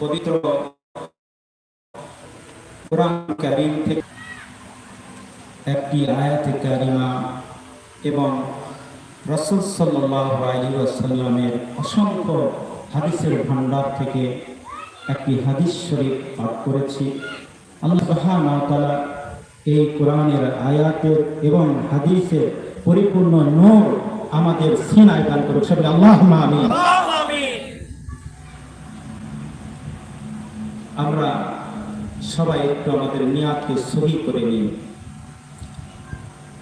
পবিত্র একটি আয়াতে কারিমা এবং রসুল অসংখ্য হাদিসের থেকে একটি হাদিস শরীফ পাঠ করেছি। আল্লাহ এই কোরআনের আয়াতের এবং হাদিসের পরিপূর্ণ নূর আমাদের সিনায় দান করুক। আল্লাহ আমিন। আমরা সবাই একটু আমাদের নিয়াতকে সহি করে নিই।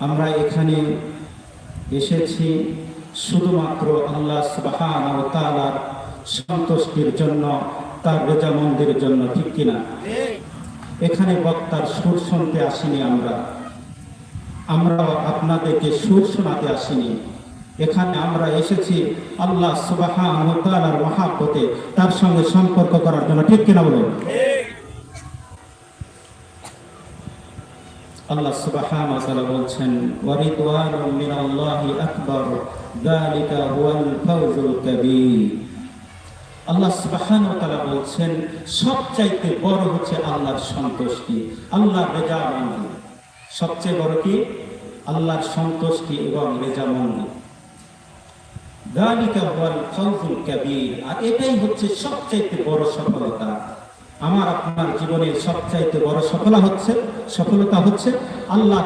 আমরা এখানে এসেছি শুধুমাত্র আল্লাহ সুবহান ও তাআলার সন্তুষ্টির জন্য, তার রেজামন্দির জন্য, ঠিক কিনা? এখানে বক্তার সুর শুনতে আসিনি আমরা। আমরা আপনাদেরকে সুর শোনাতে আসিনি। এখানে আমরা এসেছি আল্লাহ তাআলার মহাব্বতে, তার সঙ্গে সম্পর্ক করার জন্য, ঠিক কিনা বলুন? আল্লাহ সুবহান ওয়া তাআলা বলছেন, ওয়া রিদওয়ানুম মিনাল্লাহি আকবার, যালিকা হুয়াল ফাওজুল কাবীর। আল্লাহ সুবহান ওয়া তাআলা বলছেন, সবচাইতে বড় হচ্ছে আল্লাহর সন্তুষ্টি, আল্লাহর রেজামন্দি। সবচেয়ে বড় কি? আল্লাহর সন্তুষ্টি এবং রেজামন্দি যালিকা হুয়াল ফাওজুল কাবীর আমার, আপনার বড় সফলতা হচ্ছে সফলতা হচ্ছে আল্লাহ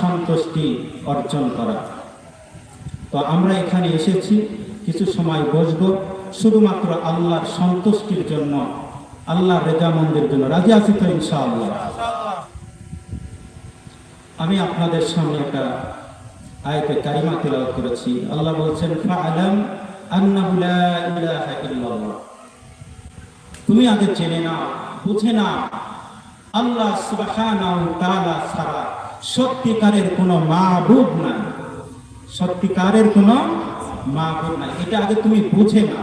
সন্তুষ্টি অর্জন করা। তো আমরা এখানে এসেছি, কিছু সময় বসবো। শুধুমাত্র আল্লাহর সন্তুষ্টির জন্য, আল্লাহর রেজামন্দির জন্য। রাজি আছি তো ইনশাআল্লাহ? আমি আপনাদের সামনে একটা আয়াতে কারিমা তেলাওয়াত করেছি। আল্লাহ বলছেন ফাআলাম আন্নাহু লা ইলাহা ইল্লাল্লাহ। তুমি আগে জেনে না বুঝে না আল্লাহ সুবহানাহু তাআলা ছাড়া সত্যিকারের কোনো মাবুদ নাই। সত্যিকারের কোনো মাবুদ নাই। এটা আগে তুমি বুঝে না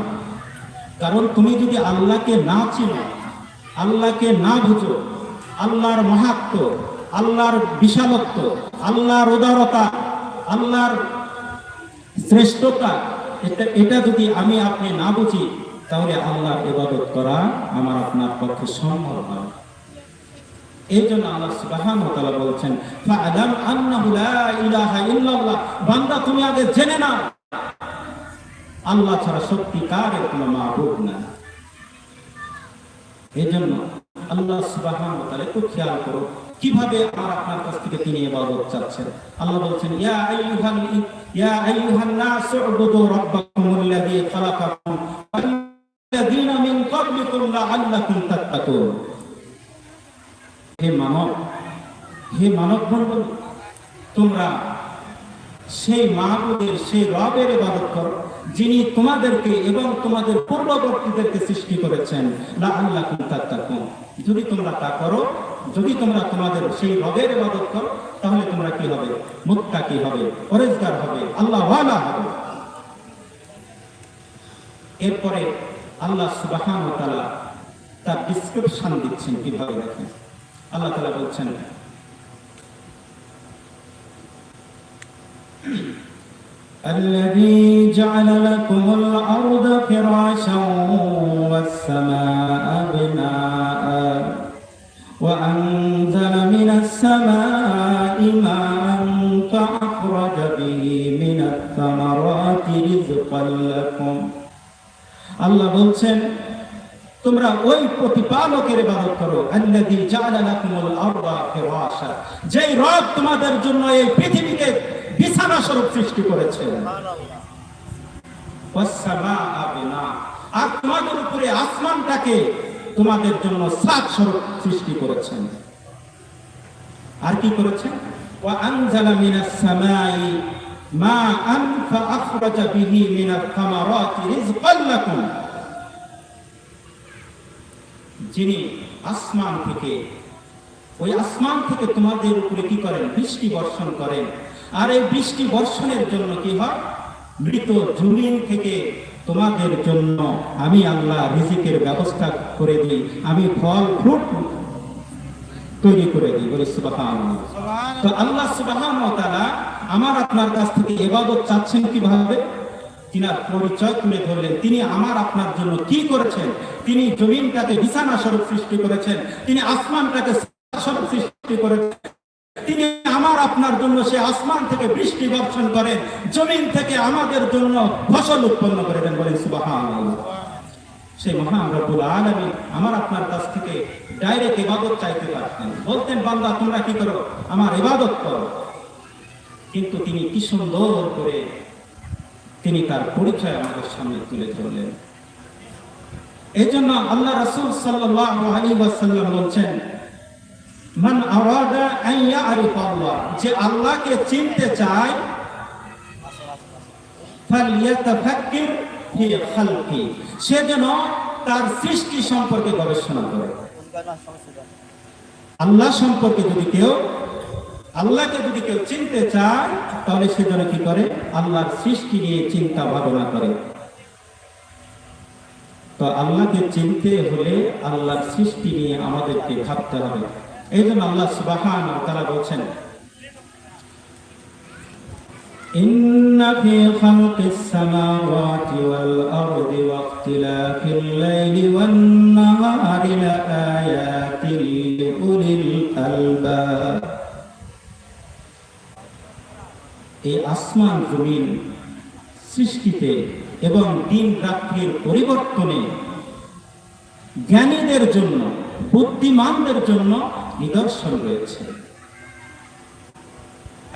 কারণ তুমি যদি আল্লাহকে না চিনো, আল্লাহকে না বুঝো, আল্লাহর মাহাত্ম, আল্লাহর বিশালত্ব, আল্লাহর উদারতা আল্লাহর শ্রেষ্ঠতা, এটা এটা যদি আমি আপনি না বুঝি, তাহলে আল্লাহ ইবাদত করা আমার আপনার পক্ষে সম্ভব নয় এই জন্য আল্লাহ তাআলা বলছেন ফাআলাম আন্নাহু ইলাহা ইল্লাল্লাহ। বান্দা, তুমি আগে জেনে নাও। আল্লাহ ছাড়া সত্যিকারের কোনো মাবুদ না। এই জন্য আল্লাহ সুবহানাহু ওয়া তাআলা একটু খেয়াল করো। কীভাবে আমার আপনার কাছ থেকে তিনি ইবাদত চাচ্ছেন? আল্লাহ বলছেন, ইয়া আইয়ুহাল ইয়া আইয়ুহান নাস উবুদু রাব্বাকুমুল্লাযী খালাকাকুম ওয়াল্লাযীনা মিন ক্বাবলিকুম লাআল্লাকুম তাত্তাকুন. হে মানব হে মানব মণ্ডল তোমরা সেই মাহবুবের, সেই রবের ইবাদত করো, যিনি তোমাদেরকে এবং তোমাদের পূর্ববর্তীদেরকে সৃষ্টি করেছেন লা আল্লাহ তাত্তাকুন। যদি তোমরা তা করো যদি তোমরা তোমাদের সেই রবের ইবাদত করো তাহলে তোমরা কি হবে মুত্তাকি হবে পরেজগার হবে আল্লাহ ওয়ালা হবে এরপরে আল্লাহ সুবহান ওয়া তাআলা তার ডিসক্রিপশন দিচ্ছেন কিভাবে দেখেন আল্লাহ তাআলা বলছেন الذي جعل لكم الأرض فراشا والسماء بناء وأنزل من السماء ماء فأخرج به من الثمرات رزقا لكم আল্লাহ বলছেন তোমরা ওই প্রতিপালকের ইবাদত করো আল্লাযী জাআলা লাকুমুল আরদা ফিরাশা যেই রব তোমাদের জন্য এই পৃথিবীকে বিছানা স্বরূপ সৃষ্টি করেছেন ওয়াসসামাআ বিনা আর তোমাদের উপরে আসমানটাকে তোমাদের জন্য সাত স্বরূপ সৃষ্টি করেছেন। আর কি করেছেন? যিনি আসমান থেকে, ওই আসমান থেকে তোমাদের উপরে কি করেন? বৃষ্টি বর্ষণ করেন। আর এই বৃষ্টি বর্ষণের জন্য কি হয়? মৃত জমিন থেকে তোমাদের জন্য আমি আল্লাহ রিজিকের ব্যবস্থা করে দিই আমি ফল ফ্রুট তৈরি করে দিই বলে তো আল্লাহ আমার আপনার কাছ থেকে ইবাদত চাচ্ছেন কীভাবে? তিনার পরিচয় তুলে ধরলেন তিনি আমার আপনার জন্য কি করেছেন? তিনি জমিনটাকে বিছানা স্বরূপ সৃষ্টি করেছেন তিনি আসমানটাকে স্বরূপ সৃষ্টি করেছেন। তিনি আমার আপনার জন্য সে আসমান থেকে বৃষ্টি বর্ষণ করেন জমিন থেকে আমাদের জন্য ফসল উৎপন্ন করে দেন সুবহানাল্লাহ। সেই মহান আলামিন আমার আপনার কাছ থেকে ডাইরেক্ট ইবাদত চাইতে পারতেন। বলতেন, বান্দা, তোমরা কি করো? আমার ইবাদত করো। কিন্তু তিনি কি সুন্দর করে তিনি তার পরিচয় আমাদের সামনে তুলে ধরলেন। এই জন্য আল্লাহ রাসূল সাল্লাল্লাহু আলাইহি ওয়াসাল্লাম বলছেন যে আল্লাহকে চিনতে চায় সে যেন তার সৃষ্টি সম্পর্কে গবেষণা করে। আল্লাহ সম্পর্কে যদি কেউ, আল্লাহকে যদি কেউ চিনতে চায়, তাহলে সে যেন কি করে? আল্লাহর সৃষ্টি নিয়ে চিন্তা ভাবনা করে। তো আল্লাহকে চিনতে হলে আল্লাহর সৃষ্টি নিয়ে আমাদেরকে ভাবতে হবে। এই জন্য আল্লাহ সুবাহান তারা বলছেন إن في خلق السماوات والأرض واختلاف الليل والنهار لآيات لأولي الألباب এই আসমান জমিন সৃষ্টিতে এবং দিন রাত্রির পরিবর্তনে জ্ঞানীদের জন্য বুদ্ধিমানদের জন্য নিদর্শন রয়েছে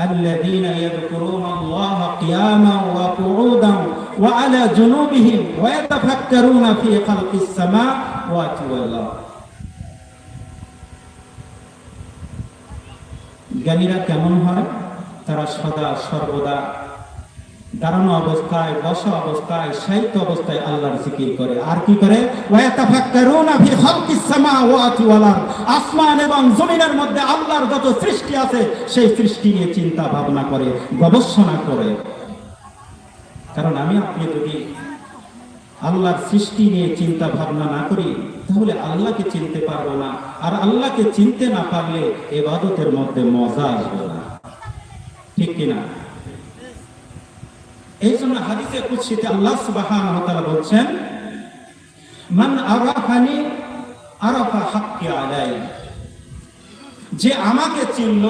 الذين يذكرون الله قياما وقعودا وعلى جنوبهم ويتفكرون في خلق السماوات والارض জ্ঞানীরা কেমন হয় তারা সদা সর্বদা দাঁড়ানো অবস্থায়, বসা অবস্থায় সাহিত্য অবস্থায় আল্লাহর জিকির করে। আর কি করে? আসমান এবং জমিনের মধ্যে আল্লাহর যত সৃষ্টি আছে, সেই সৃষ্টি নিয়ে চিন্তা ভাবনা করে, গবেষণা করে। কারণ আমি, আপনি যদি আল্লাহর সৃষ্টি নিয়ে চিন্তা ভাবনা না করি, তাহলে আল্লাহকে চিনতে পারব না। আর আল্লাহকে চিনতে না পারলে এবাদতের মধ্যে মজা আসবে না। ঠিক কিনা? এই জন্য হাদিসে কুৎসিতে আল্লাহ সুবহানাহু ওয়া তাআলা বলছেন, মান আরাফানি আরাফা হাক্কি আলাই যে আমাকে চিনল,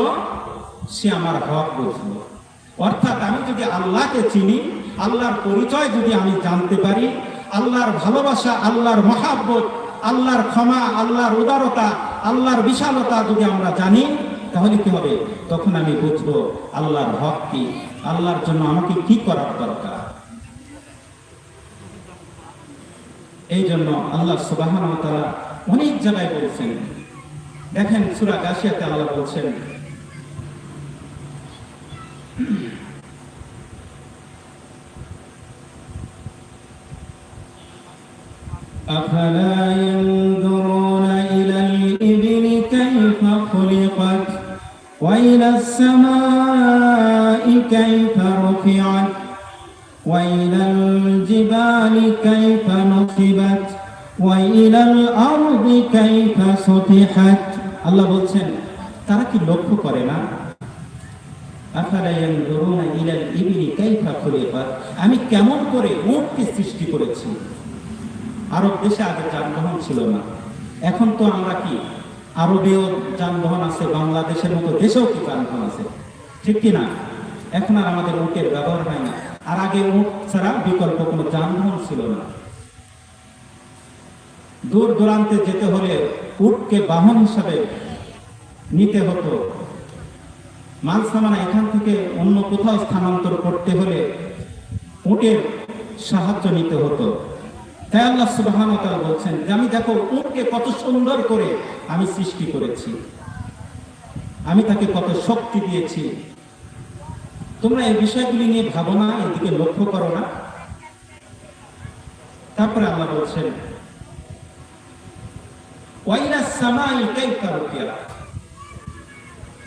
সে আমার হক বুঝলো। অর্থাৎ আমি যদি আল্লাহকে চিনি, আল্লাহর পরিচয় যদি আমি জানতে পারি, আল্লাহর ভালোবাসা, আল্লাহর মহাব্বত, আল্লাহর ক্ষমা, আল্লাহর উদারতা, আল্লাহর বিশালতা যদি আমরা জানি তাহলে কি হবে তখন আমি বুঝবো আল্লাহর হক কি আল্লাহর জন্য আমাকে কি করার দরকার এই জন্য আল্লাহ সুবাহান তারা অনেক জায়গায় বলছেন দেখেন সুরা গাছিয়াতে আল্লাহ বলছেন أفلا وإلى السماء كيف رفعت وإلى الجبال كيف نصبت وإلى الأرض كيف سطحت আল্লাহ বলছেন তারা কি লক্ষ্য করে না আফালা ইয়ানজুরুনা ইলাল ইবলি কাইফা খুলিকাত আমি কেমন করে উটকে সৃষ্টি করেছি আরব দেশে আগে যানবাহন ছিল না এখন তো আমরা কি আরবেও যানবাহন আছে, বাংলাদেশের মতো দেশেও কি যানবাহন আছে? ঠিক কি না এখন আর আমাদের উটের ব্যবহার হয় না। আর আগে উট ছাড়া বিকল্প কোনো যানবাহন ছিল না। দূর দূরান্তে যেতে হলে উটকে বাহন হিসাবে নিতে হতো। মাল সামানা এখান থেকে অন্য কোথাও স্থানান্তর করতে হলে উটের সাহায্য নিতে হতো। আল্লাহ সুবহান বলছেন আমি দেখো উটকে কত সুন্দর করে আমি সৃষ্টি করেছি। আমি তাকে কত শক্তি দিয়েছি। তোমরা এই বিষয়গুলি নিয়ে ভাবো না, এদিকে লক্ষ্য করো না। তারপরে আল্লাহ বলছেন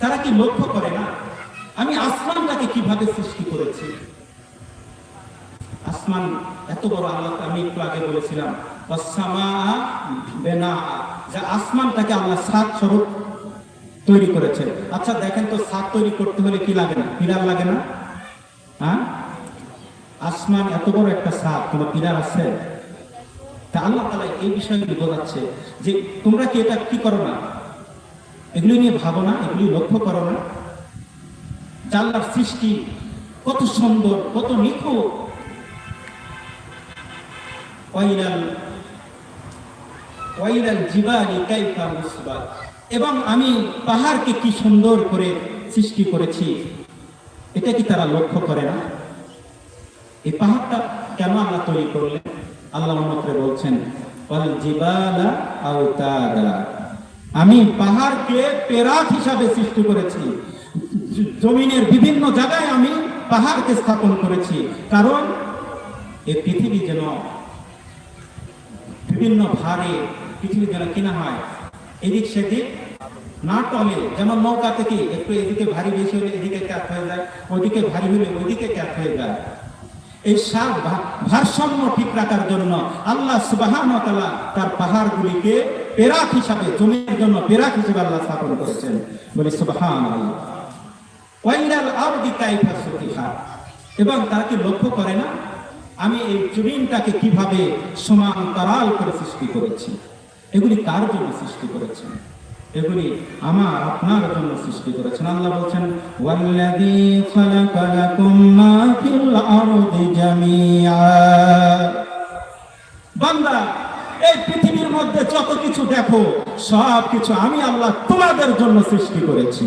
তারা কি লক্ষ্য করে না, আমি আসমানটাকে কীভাবে সৃষ্টি করেছি? আসমান এত বড় আল্লাহ আমি একটু আগে বলেছিলাম। বেনা আসমানটাকে আল্লাহ সাত স্বরূপ তৈরি করেছেন। আচ্ছা দেখেন তো সাত তৈরি করতে হলে কি লাগে না? পিলার লাগে না? হ্যাঁ আসমান এত বড় একটা সাপ তোমার পিলার আছে? তা আল্লাহ তালা এই বিষয়গুলি বোঝাচ্ছে? যে তোমরা কি এটা কি করো না? এগুলি নিয়ে ভাবো না, এগুলি লক্ষ্য করো না। জানলার সৃষ্টি কত সুন্দর, কত নিখুঁত। এবং আমি পাহাড়কে কি সুন্দর করে সৃষ্টি করেছি, এটা কি তারা লক্ষ্য করে না? এই পাহাড়টা কেন আল্লাহ তৈরি করলেন? আল্লাহ অন্যত্রে বলছেন আমি পাহাড়কে পেরাক হিসাবে সৃষ্টি করেছি। জমিনের বিভিন্ন জায়গায় আমি পাহাড়কে স্থাপন করেছি। কারণ, এই পৃথিবী যেন বিভিন্ন ভারে পৃথিবী যেন কিনা হয়। এদিক সেদিক না টলে যেমন নৌকা থেকে একটু এদিকে ভারী বেশি হলে এদিকে ক্যাপ হয়ে যায় ওইদিকে ভারী হলে ওইদিকে ক্যাপ হয়ে যায়। এই সার ভারসাম্য ঠিক রাখার জন্য আল্লাহ সুবাহান তার পাহাড়গুলিকে পেরাক হিসাবে, জমির জন্য পেরাক হিসেবে আল্লাহ স্থাপন করেছেন। বলে সুবাহান এবং তারা কি লক্ষ্য করে না? আমি এই জমিনটাকে কীভাবে সমান্তরাল করে সৃষ্টি করেছি? এগুলি কার জন্য সৃষ্টি করেছেন? এগুলি আমার, আপনার জন্য সৃষ্টি করেছেন। আল্লাহ বলছেন বান্দা, এই পৃথিবীর মধ্যে যত কিছু দেখো সব কিছু আমি আল্লাহ তোমাদের জন্য সৃষ্টি করেছি।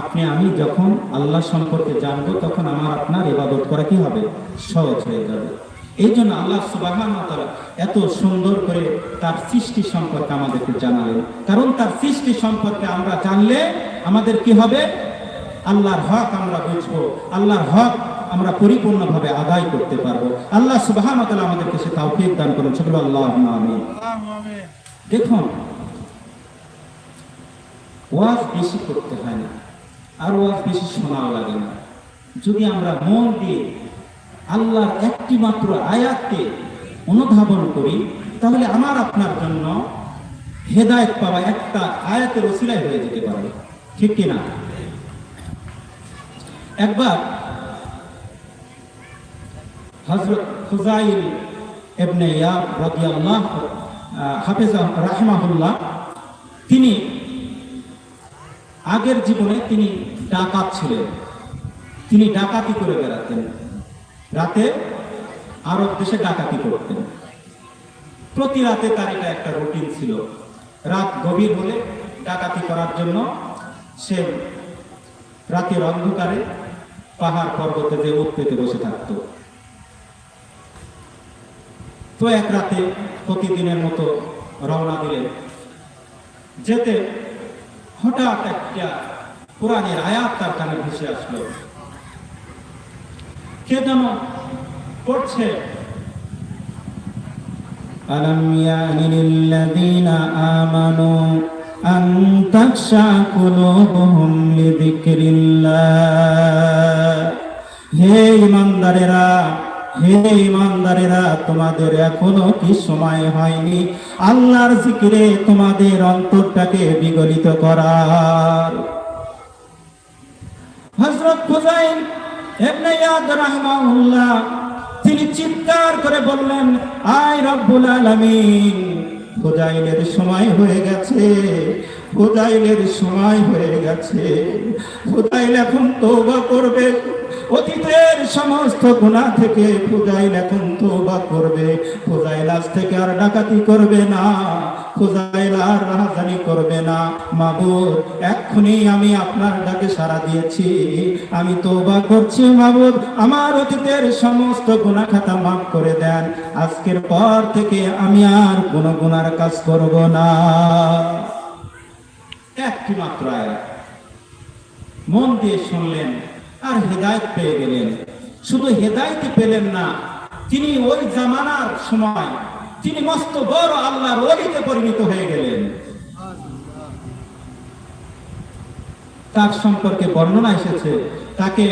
আপনি আমি যখন আল্লাহ সম্পর্কে জানব তখন আমার আপনার ইবাদত করা কি হবে? সহজ হয়ে যাবে। এই জন্য আল্লাহ সুবাহান এত সুন্দর করে তার সৃষ্টি সম্পর্কে আমাদেরকে জানালেন। কারণ তার সৃষ্টি সম্পর্কে আমরা জানলে আমাদের কি হবে? আল্লাহর হক আমরা বুঝব আল্লাহর হক আমরা পরিপূর্ণভাবে আদায় করতে পারব। আল্লাহ সুবাহান আমাদেরকে সে তাওফিক দান করুন। সকল আল্লাহ আমি দেখুন ওয়াজ বেশি করতে হয় না। আর বেশি শোনাও লাগে না। যদি আমরা মন দিয়ে আল্লাহর একটি মাত্র আয়াতকে অনুধাবন করি, তাহলে আমার আপনার জন্য হেদায়েত পাওয়া একটা আয়াতের ওসিলায় হয়ে যেতে পারে। ঠিক কিনা একবার হযরত খুজাইল ইবনে ইয়াব রাদিয়াল্লাহু হাফেজ রাহিমাহুল্লাহ, তিনি আগের জীবনে তিনি ডাকাত ছিলেন। তিনি ডাকাতি করে বেড়াতেন। রাতে আরব দেশে ডাকাতি করতেন। প্রতি রাতে তার এটা একটা রুটিন ছিল। রাত গভীর হলে ডাকাতি করার জন্য সে রাতের অন্ধকারে পাহাড় পর্বতে যে উঠ পেতে বসে থাকতো। তো এক রাতে প্রতিদিনের মতো রওনা দিলেন। যেতে হঠাৎ একটা কোরআনের আয়াত তার কানে ভেসে আসলো কে যেন পড়ছে ألم يأن للذين آمنوا أن تخشع قلوبهم لذكر الله হে ইমানদারেরা হে ইমানদারেরা, তোমাদের এখনও কি সময় হয়নি? আল্লাহর জিকিরে তোমাদের অন্তরটাকে বিগলিত করার হযরত ফুজাইল ইবনে ইয়াদ তিনি চিৎকার করে বললেন, আয় রব্বুল আলামিন ফুজাইলের সময় হয়ে গেছে ফুজাইলের সময় হয়ে গেছে ফুজাইল এখন তওবা করবে। অতীতের সমস্ত গুণা থেকে ফুজাইল এখন তওবা করবে। ফুজাইল আজ থেকে আর ডাকাতি করবে না। আর রাহাজানি করবে না। মাবুদ, এক্ষুনি আমি আপনার ডাকে সাড়া দিয়েছি। আমি তওবা করছি, মাবুদ। আমার অতীতের সমস্ত গুনাহ খাতা মাফ করে দেন। আজকের পর থেকে আমি আর কোনো গুণার কাজ করব না। একটি মাত্র মন দিয়ে শুনলেন। আর হৃদায়ত পেয়ে গেলেন। শুধু হেদায়তি পেলেন না, তিনি ওই জামানার সময় তিনি মস্ত বড় আল্লাহর অলিতে পরিণত হয়ে গেলেন। তার সম্পর্কে বর্ণনা এসেছে, তাকে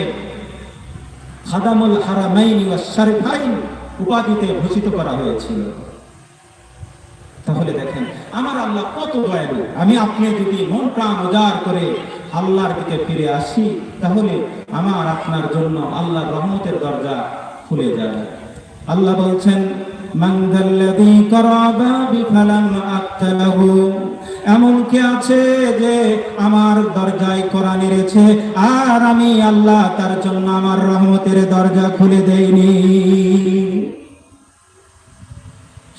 খাদামুল হারামাইন শারিফাইন উপাধিতে ভূষিত করা হয়েছিল। তাহলে দেখেন, আমার আল্লাহ কত দয়ালু। আমি আপনি যদি মন প্রাণ উজাড় করে আল্লাহর দিকে ফিরে আসি, তাহলে আমার আপনার জন্য আল্লাহর রহমতের দরজা খুলে যাবে। আল্লাহ বলছেন, মান এমন কে আছে যে আমার দরজায় কোরআন এনেছে আর আমি আল্লাহ তার জন্য আমার রহমতের দরজা খুলে দেইনি।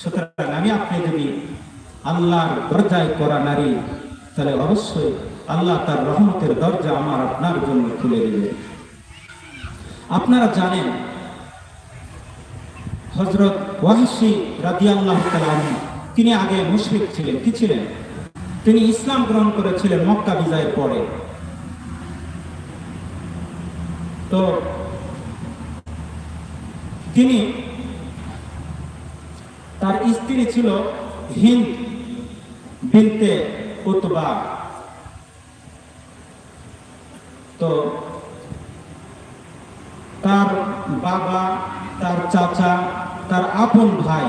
সুতরাং আমি আপনি যদি আল্লাহর দরজায় করা নারী, তাহলে অবশ্যই আল্লাহ তার রহমতের দরজা আমার আপনার জন্য খুলে দেবে। আপনারা জানেন হজরত ওয়াহসি রাদিয়াল্লাহু তাআলা তিনি আগে মুশরিক ছিলেন। কি ছিলেন? তিনি ইসলাম গ্রহণ করেছিলেন মক্কা বিজয়ের পরে। তো তিনি তার স্ত্রী ছিল হিন্দ বিনতে উতবা। তো তার বাবা, তার চাচা, তার আপন ভাই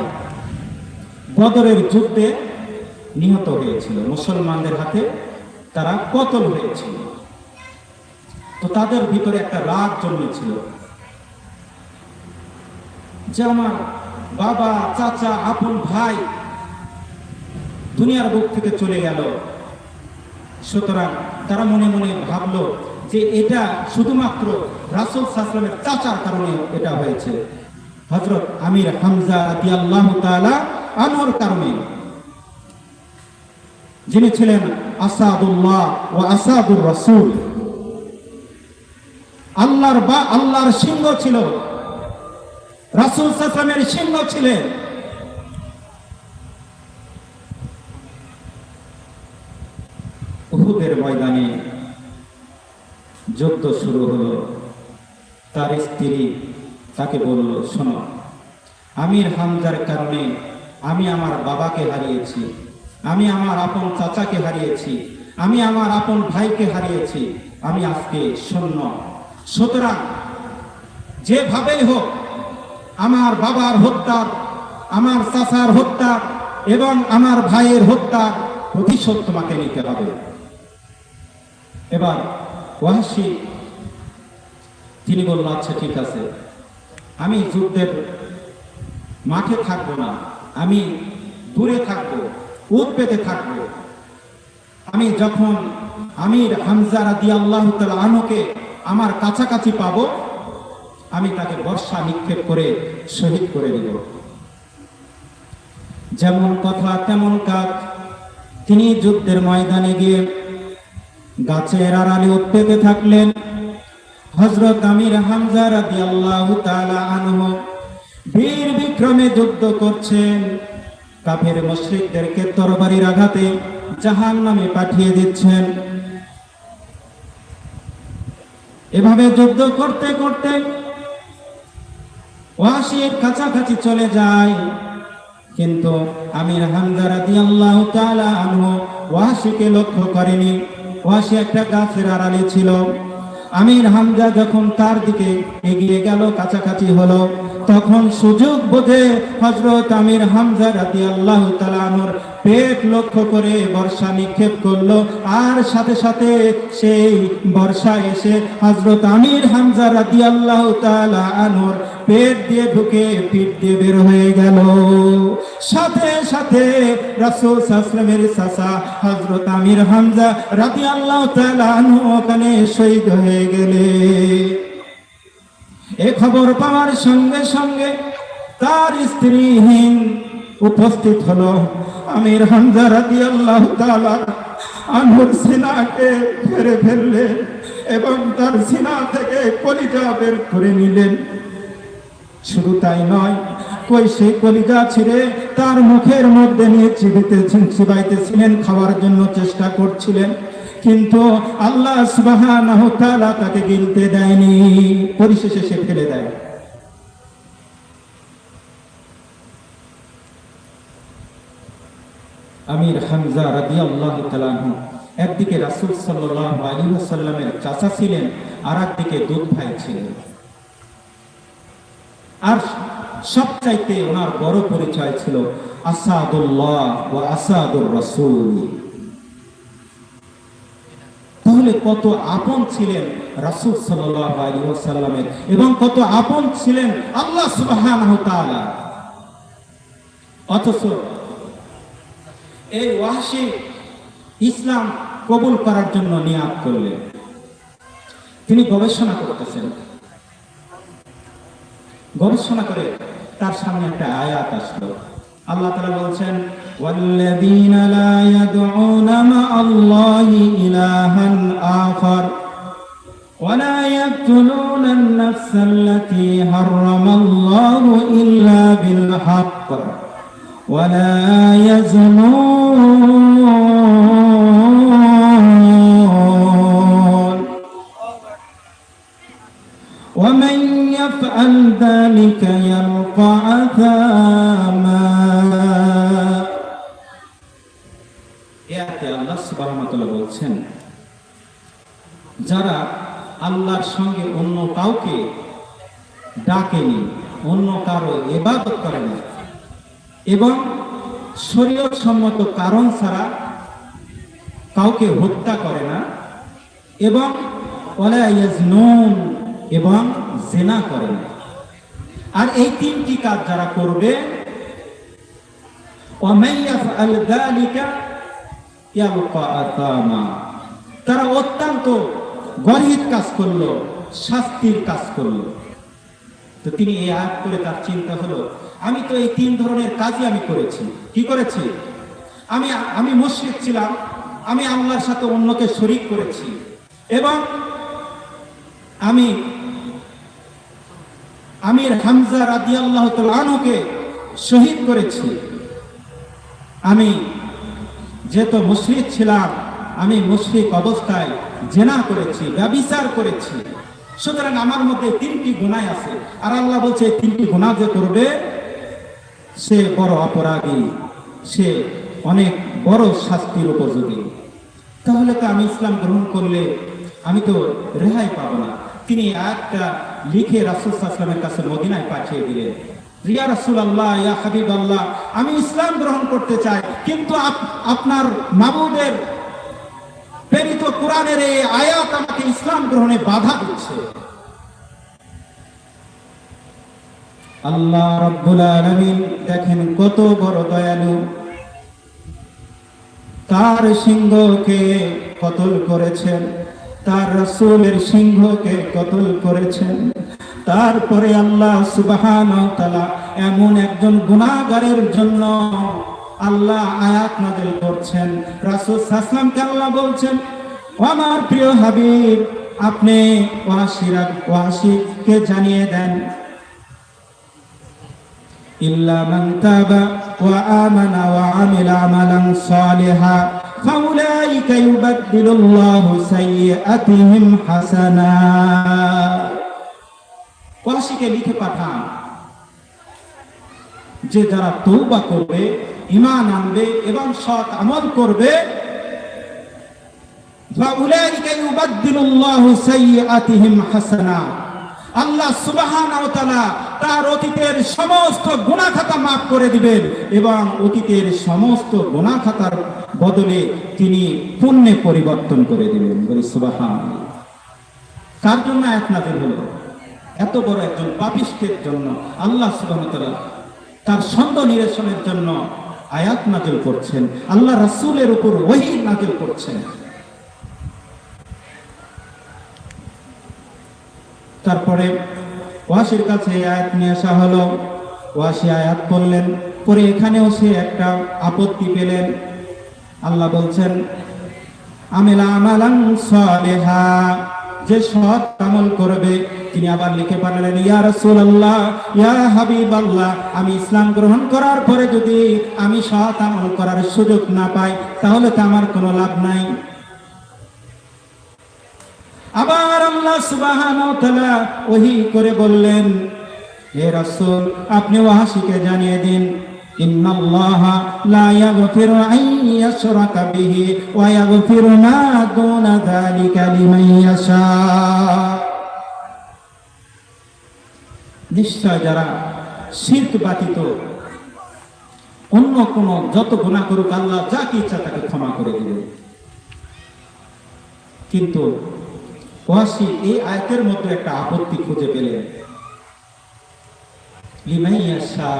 বদরের যুদ্ধে নিহত হয়েছিল। মুসলমানদের হাতে তারা কতল হয়েছিল। তো তাদের ভিতরে একটা রাগ জন্মেছিল। যে আমার বাবা, চাচা, আপন ভাই দুনিয়ার বুক থেকে চলে গেল। সুতরাং তারা মনে মনে ভাবলো যে এটা শুধুমাত্র রাসুল সাসলামের চাচার কারণে এটা হয়েছে। হজরত আমির হামজা আল্লাহ আনোর কারণে। যিনি ছিলেন আসাদুল্লাহ ও আসাদুর রসুল। আল্লাহর বা, আল্লাহর সিংহ ছিল। রাসুল সাসলামের সিংহ ছিলেন। ময়দানে যুদ্ধ শুরু হলো। তার স্ত্রী তাকে বলল, শোনো, আমির হামজার কারণে আমি আমার বাবাকে হারিয়েছি, আমি আমার আপন চাচাকে হারিয়েছি, আমি আমার আপন ভাইকে হারিয়েছি, আমি আজকে শূন্য সুতরাং যেভাবেই হোক, আমার বাবার হত্যা, আমার চাচার হত্যা এবং আমার ভাইয়ের হত্যা প্রতিশোধ তোমাকে নিতে হবে। এবার ওয়াসি। তিনি বলল আচ্ছা ঠিক আছে। আমি যুদ্ধের মাঠে থাকব না। আমি দূরে থাকব উদ পেতে থাকব। আমি যখন আমির হামজা রাদি আল্লাহ আনুকে আমার কাছাকাছি পাবো, আমি তাকে বর্ষা নিক্ষেপ করে শহীদ করে দিব। যেমন কথা, তেমন কাজ। তিনি যুদ্ধের ময়দানে গিয়ে গাছের আড়ালে উৎপেতে থাকলেন হজরত আমির হামজা রাদি আল্লাহ আনহু। বীর বিক্রমে যুদ্ধ করছেন। কাফের মুশরিকদেরকে তরবারির আঘাতে জাহান নামে পাঠিয়ে দিচ্ছেন। এভাবে যুদ্ধ করতে করতে ওয়াসির কাছাকাছি চলে যায়। কিন্তু আমির হামজা রাদিয়াল্লাহু তাআলা আনহু ওয়াসিকে লক্ষ্য করেনি। ওয়াসি একটা গাছের আড়ালে ছিল। আমির হামজা যখন তার দিকে এগিয়ে গেল, কাছাকাছি হলো, তখন সুযোগ বোধে হজরত আমির হামজা রাতি আল্লাহ তালানোর পেট লক্ষ্য করে বর্ষা নিক্ষেপ করল। আর সাথে সাথে সেই বর্ষা এসে হজরত আমির হামজা রাতি আল্লাহ তালা আনোর পেট দিয়ে ঢুকে পিঠ দিয়ে বের হয়ে গেল। সাথে সাথে রাসুল সাসলামের সাসা হজরত আমির হামজা রাতি আল্লাহ ওখানে শহীদ হয়ে গেলে। এ খবর পাওয়ার সঙ্গে সঙ্গে তার স্ত্রীহীন উপস্থিত হলো আমির হামজা রাদি আল্লাহ আনহুর সিনাকে ফেরে ফেললেন এবং তার সিনা থেকে কলিজা বের করে নিলেন। শুধু তাই নয়, কই সেই কলিজা ছিঁড়ে তার মুখের মধ্যে নিয়ে চিবিতেছেন চিবাইতেছিলেন খাওয়ার জন্য চেষ্টা করছিলেন। কিন্তু আল্লাহ তাআলা তাকে গিলতে দেয়নি। পরিশেষে সে ফেলে দেয়। আমির হামজা তাআলা আনহু একদিকে রাসূল সাল্লাল্লাহু আলাইহি ওয়াসাল্লামের চাচা ছিলেন আর একদিকে দুধ ভাই ছিলেন। আর সবচাইতে ওনার বড় পরিচয় ছিল আসাদুল্লাহ ও আসাদুর রাসূল। তাহলে কত আপন ছিলেন রাসূল ওয়াসাল্লামের এবং কত আপন ছিলেন আল্লাহ সুবহানাহু অথচ এই ওয়াহশি ইসলাম কবুল করার জন্য নিয়াত করলেন। তিনি গবেষণা করতেছেন। গবেষণা করে তার সামনে একটা আয়াত আসলো আল্লাহ তাআলা বলছেন ওয়াল্লাযীন লা ইয়াদউনা মা আল্লাহি ইলাহান আখার ولا يقتلون النفس التي حرم الله إلا بالحق ولا يزنون এ এতে আল্লাহ সুবহানাহু ওয়া তাআলা বলছেন, যারা আল্লাহর সঙ্গে অন্য কাউকে ডাকেনি অন্য কারও এবাদত করেনি এবং শরীয় সম্মত কারণ ছাড়া কাউকে হত্যা করে না, এবং এবং জেনা করে না। আর এই তিনটি কাজ যারা করবে তারা অত্যন্ত গরিব কাজ করল, শাস্তির কাজ করল। তো তিনি এই আয়াত করে তার চিন্তা হলো, আমি তো এই তিন ধরনের কাজই আমি করেছি। কি করেছি? আমি আমি মুশ্রিক ছিলাম, আমি আল্লাহর সাথে অন্যকে শরিক করেছি। এবং আমি আমির হামজা রাদিয়াল্লাহু আনহুকে শহীদ করেছি। আমি যেহেতু মুশরিক ছিলাম, আমি মুশরিক অবস্থায় জেনা করেছি, ব্যবিচার করেছি। সুতরাং আমার মধ্যে তিনটি গুণাই আছে। আর আল্লাহ বলছে তিনটি গুণা যে করবে, সে বড় অপরাধী, সে অনেক বড় শাস্তির উপযোগী। তাহলে তো আমি ইসলাম গ্রহণ করলে আমি তো রেহাই পাবো না। তিনি একটা লিখে রাসুল কাছে মদিনায় পাঠিয়ে দিলেন। রিয়া রাসুল আল্লাহ ইয়া হাবিব আল্লাহ আমি ইসলাম গ্রহণ করতে চাই, কিন্তু আপনার মাবুদের প্রেরিত কোরআনের এই আয়াত আমাকে ইসলাম গ্রহণে বাধা দিচ্ছে। আল্লাহ রব্বুল আলামিন দেখেন কত বড় দয়ালু। তার সিংহকে কতল করেছেন। তার রসুলের সিংহকে কতল করেছেন। তারপরে আল্লাহ সুবাহান এমন একজন গুণাগারের জন্য আল্লাহ আয়াত নাজেল করছেন। রাসুল সাসলামকে আল্লাহ বলছেন আমার প্রিয় হাবিব, আপনি ওয়াশিরা ওয়াসিকে জানিয়ে দেন। ইল্লা মান তাবা ওয়া আমানা ওয়া আমিলা আমালান সালিহা। فأولئك يبدل الله سيئاتهم حسنات ওয়াসিকে লিখে পাঠান যে যারা তৌবা করবে ইমান আনবে এবং সৎ আমল করবে فأولئك يبدل الله سيئاتهم حسنات আল্লাহ সুবহানাহু ওয়া তার অতীতের সমস্ত গুনাহ খাতা মাফ করে দিবেন এবং অতীতের সমস্ত গুনাহ খাতার বদলে তিনি পুণ্যে পরিবর্তন করে দিবেন বলি সুবাহান কার জন্য আয়াত নাযিল হলো? এত বড় একজন পাপিষ্ঠের জন্য আল্লাহ সুবহানাহু তার ছন্দ নিরসনের জন্য আয়াত নাযিল করছেন। আল্লাহ রাসূলের উপর ওহী নাযিল করছেন। তারপরে ওয়াসির কাছে এই আয়াত নিয়ে আসা হলো। ওয়াসি আয়াত পড়লেন, পরে এখানেও সে একটা আপত্তি পেলেন। আল্লাহ বলছেন, আমেলা যে সৎ আমল করবে, তিনি আবার লিখে পাঠালেন, ইয়া রাসূলুল্লাহ, ইয়া হাবিব আল্লাহ আমি ইসলাম গ্রহণ করার পরে যদি আমি সৎ আমল করার সুযোগ না পাই, তাহলে তো আমার কোনো লাভ নাই। আবার আল্লাহ সুবহানাহু ওহি করে বললেন, হে রাসূল, আপনি ওয়াহাশিকে জানিয়ে দিন ওয়া অন্য কোন যত গুণা করুক, আল্লাহ যাকে ইচ্ছা তাকে ক্ষমা করে দিবেন। কিন্তু ওয়াসি এই আয়াতের মধ্যে একটা আপত্তি খুঁজে পেলেন। লিমাইয়াশা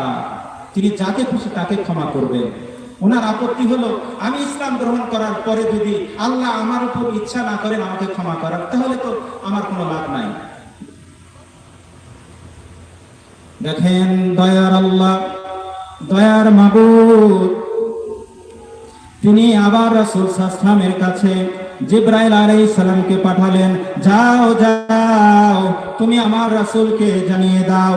তিনি যাকে খুশি তাকে ক্ষমা করবেন। ওনার আপত্তি হলো, আমি ইসলাম গ্রহণ করার পরে যদি আল্লাহ আমার উপর ইচ্ছা না করেন আমাকে ক্ষমা করার, তাহলে তো আমার কোনো লাভ নাই। দেখেন দয়ার আল্লাহ, দয়ার মাবুদ, তিনি আবার রাসূল সাল্লামের কাছে জিব্রাইল আলাইহিস সালামকে পাঠালেন যাও যাও তুমি আমার রাসূলকে জানিয়ে দাও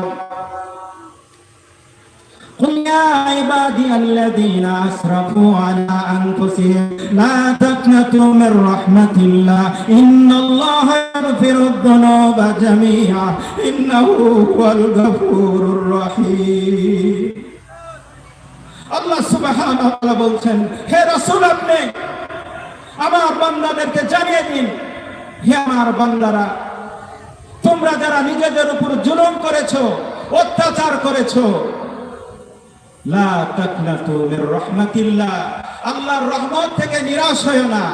قل يا عبادي الذين أسرفوا على أنفسهم لا تقنطوا من رحمة الله إن الله يغفر الذنوب جميعا إنه هو الغفور الرحيم আল্লাহ সুবহানাহু ওয়া তাআলা বলছেন হে রাসূল আপনি আমার বান্দাদেরকে জানিয়ে দিন, হে আমার বান্দারা, তোমরা যারা নিজেদের উপর জুলুম করেছ, অত্যাচার করেছ আল্লাহর রহমত থেকে নিরাশ হয়ো না।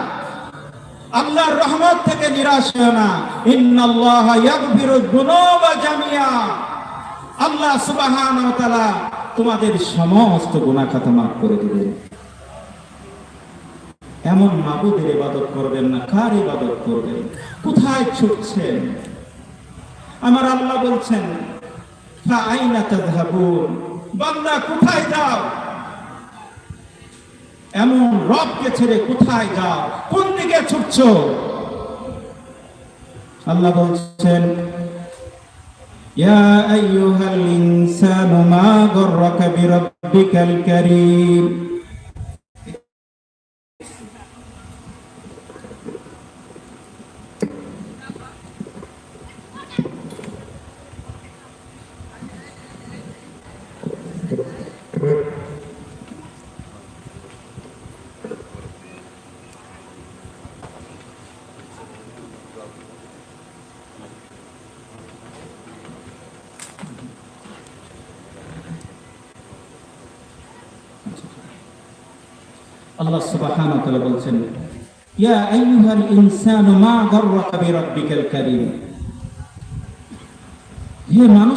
আল্লাহর রহমত থেকে নিরাশ হয়ো না। ইন্নাল্লাহা ইয়াগফিরু যুনুবা জামিয়া। আল্লাহ সুবহানাহু ওয়া তোমাদের সমস্ত গুনাহ খাতা মাফ করে দিবেন। এমন মাবুদের ইবাদত করবেন না, কার ইবাদত করবেন? কোথায় ছুটছেন? আমার আল্লাহ বলছেন আইনা বান্দা, কোথায় যাও? এমন রবকে ছেড়ে কোথায় যাও? কোন দিকে ছুটছ? আল্লাহ বলছেন, ইয়া আইয়ুহাল ইনসানু মা গাররাকা বিরাব্বিকাল কারীম। ইয়া আইয়ুহাল ইনসানু মা গাররাকা বিরাব্বিকাল কারীম হে মানুষ